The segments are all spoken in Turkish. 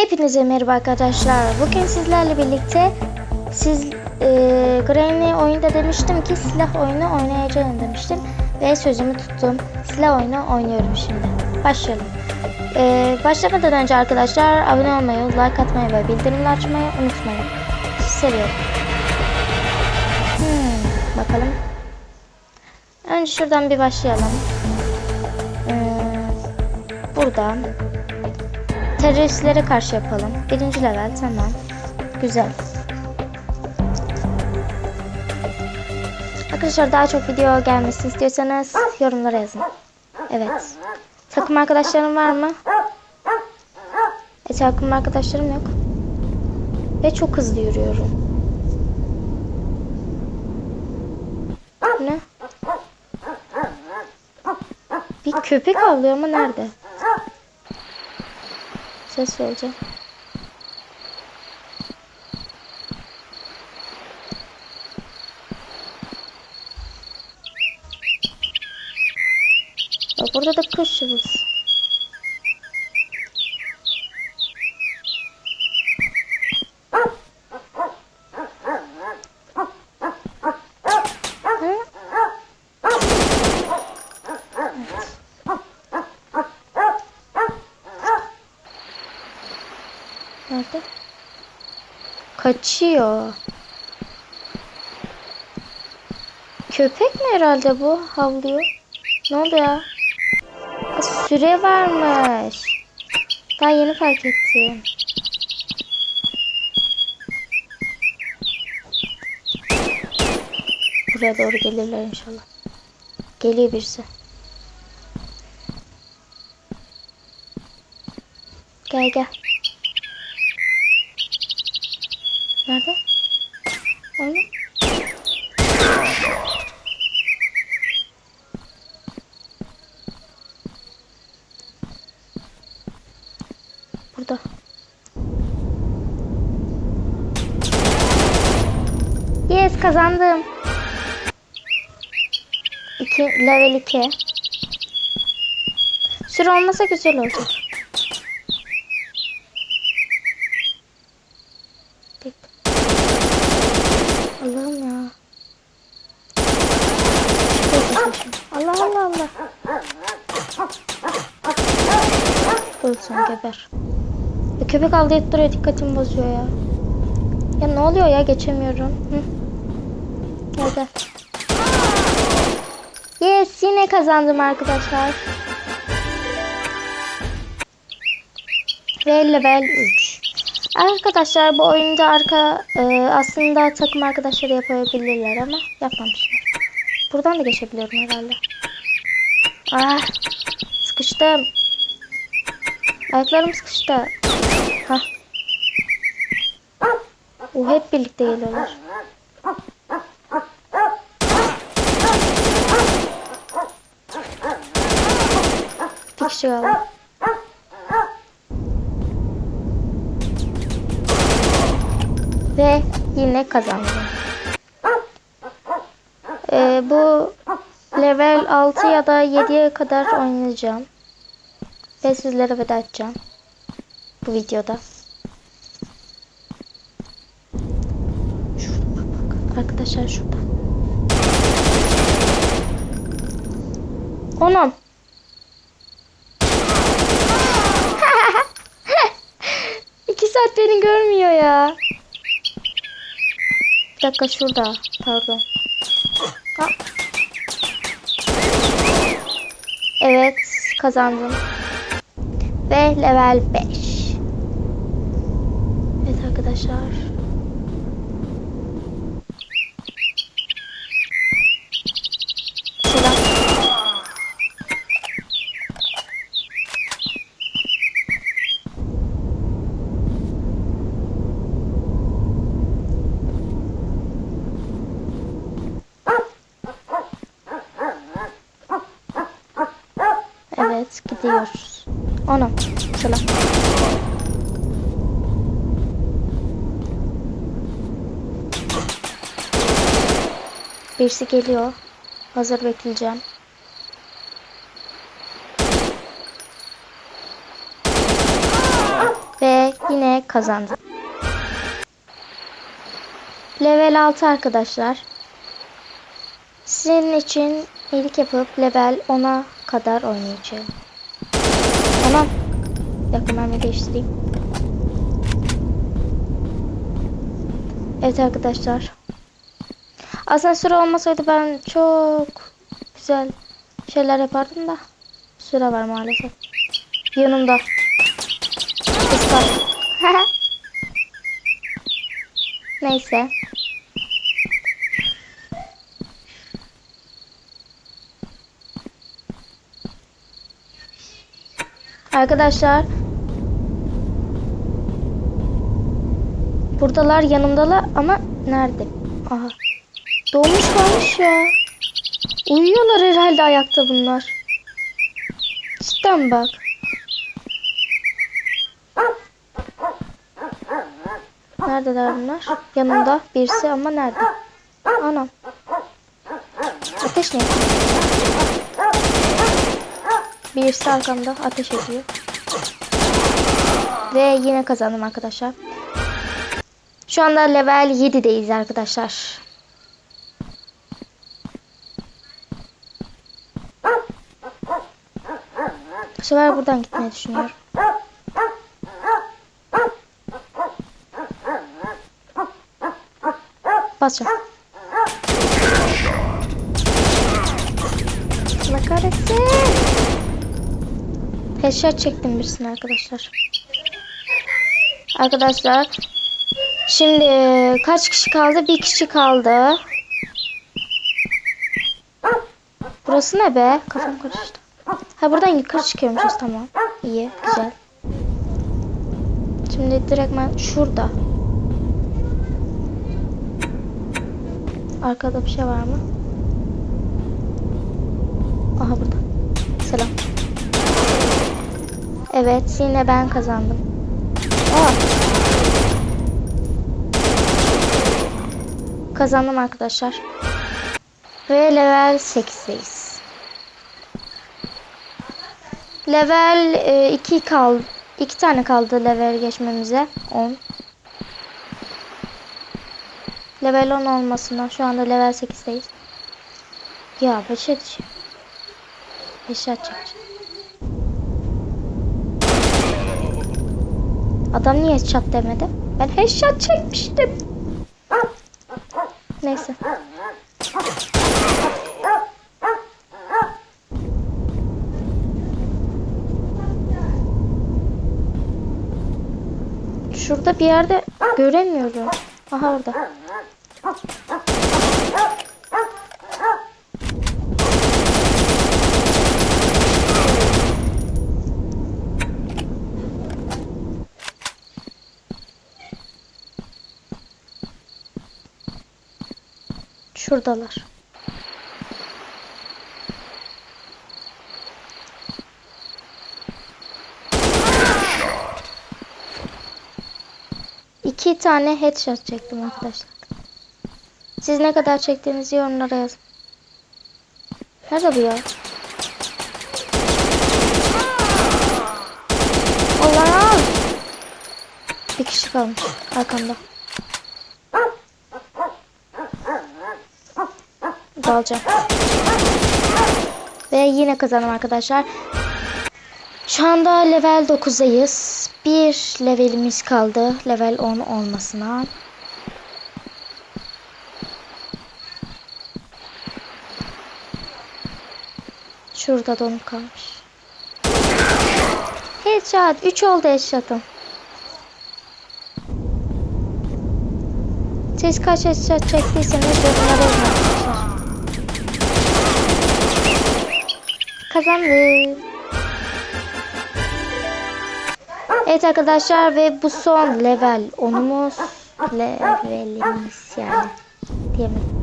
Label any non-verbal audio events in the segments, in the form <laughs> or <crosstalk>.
Hepinize merhaba arkadaşlar. Bugün sizlerle birlikte siz e, Granny oyunda demiştim ki silah oyunu oynayacağım demiştim ve sözümü tuttum. Silah oyunu oynuyorum şimdi. Başlayalım. E, başlamadan önce arkadaşlar abone olmayı, like atmayı ve bildirimleri açmayı unutmayın. Sizi seviyorum. Hmm, bakalım. Önce şuradan bir başlayalım. E, buradan teröristlere karşı yapalım. Birinci level tamam. Güzel. Arkadaşlar daha çok video gelmesini istiyorsanız yorumlara yazın. Evet. Takım arkadaşlarım var mı? E takım arkadaşlarım yok. Ve çok hızlı yürüyorum. Ne? Bir köpek avlıyor ama nerede? Ses. Ya burada da kuş Kaçıyor. Köpek mi herhalde bu? Havlıyor. Ne oldu ya? Aa, süre varmış. Daha yeni fark ettim. Buraya doğru gelirler inşallah. Geliyor birisi. Gel gel. Nerede? Orada. Burada. Yes kazandım. 2 level 2. Süre olmasa güzel olacak. Tek. Allah'ım ya. Allah Allah Allah. Ölsün geber. Ya köpek avlayıp duruyor dikkatimi bozuyor ya. Ya ne oluyor ya geçemiyorum. Hı. Gel gel. Yes yine kazandım arkadaşlar. Ve level 3. Arkadaşlar bu oyunda arka e, aslında takım arkadaşları yapabilirler ama yapmamışlar. Buradan da geçebiliyorum herhalde. Ah sıkıştım. Ayaklarım sıkıştı. Hah. O hep birlikte geliyorlar. Bir. Ve yine kazandım. Ee, bu level 6 ya da 7'ye kadar oynayacağım. Ve sizlere veda edeceğim. Bu videoda. Şurada bak. Arkadaşlar şurada. Onum. <laughs> İki saat beni görmüyor ya. Bir dakika şurada. Pardon. Ha. Evet kazandım. Ve level 5. Evet arkadaşlar. Selam. Evet gidiyoruz. Ona. Selam. Birisi geliyor. Hazır bekleyeceğim. Ve yine kazandım. Level 6 arkadaşlar. Sizin için iyilik yapıp level 10'a kadar oynayacağım. Tamam. Bir dakika mermi değiştireyim. Evet arkadaşlar. Asansör olmasaydı ben çok güzel şeyler yapardım da. Süre var maalesef. Yanımda. Kıskar. <laughs> Neyse. Arkadaşlar Buradalar yanımdalar ama nerede? Aha. Doğmuş kalmış ya. Uyuyorlar herhalde ayakta bunlar. Cidden bak. Neredeler bunlar? Yanımda birisi ama nerede? Anam. Ateş ne? Birisi arkamda ateş ediyor. Ve yine kazandım arkadaşlar. Şu anda level 7'deyiz arkadaşlar. Bu sefer buradan gitmeyi düşünüyorum. Basacağım. Allah kahretsin. Headshot çektim birisine arkadaşlar. Arkadaşlar. Şimdi kaç kişi kaldı? Bir kişi kaldı. Burası ne be? Kafam karıştı. Ha buradan yukarı çıkıyormuşuz tamam. İyi güzel. Şimdi direkt ben şurada. Arkada bir şey var mı? Aha burada. Selam. Evet yine ben kazandım. Aa. Kazandım arkadaşlar. Ve level 8'deyiz. Level 2 kaldı. 2 tane kaldı level geçmemize. 10. Level 10 olmasına şu anda level 8'deyiz. Ya bir şey diyeceğim. Headshot Adam niye headshot demedi? Ben headshot çekmiştim. Neyse. Şurada bir yerde göremiyorum. Aha orada. Şuradalar. İki tane headshot çektim arkadaşlar. Siz ne kadar çektiğinizi yorumlara yazın. Nerede bu ya? Allah! Bir kişi kalmış arkamda. Dalacağım. Ve yine kazandım arkadaşlar. Şu anda level 9'dayız. Bir levelimiz kaldı. Level 10 olmasına. Şurada donup kalmış. Headshot. 3 oldu headshot'ım. Siz kaç headshot çektiyseniz yorumlara yazın arkadaşlar. Kazandım. Evet arkadaşlar ve bu son level onumuz levelimiz yani diyemedim.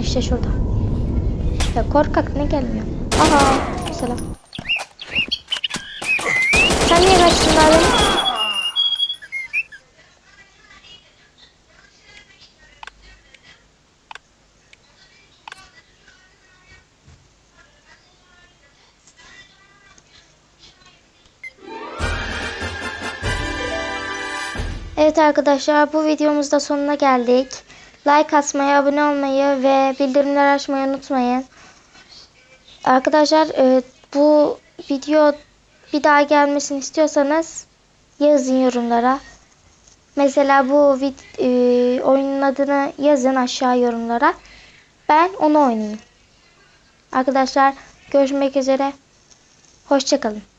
İşte şurada. Ya korkak ne gelmiyor? Aha selam. Sen niye kaçtın abi? Evet arkadaşlar bu videomuzda sonuna geldik. Like atmayı, abone olmayı ve bildirimleri açmayı unutmayın. Arkadaşlar e, bu video bir daha gelmesini istiyorsanız yazın yorumlara. Mesela bu e, oyunun adını yazın aşağı yorumlara. Ben onu oynayayım. Arkadaşlar görüşmek üzere. Hoşçakalın.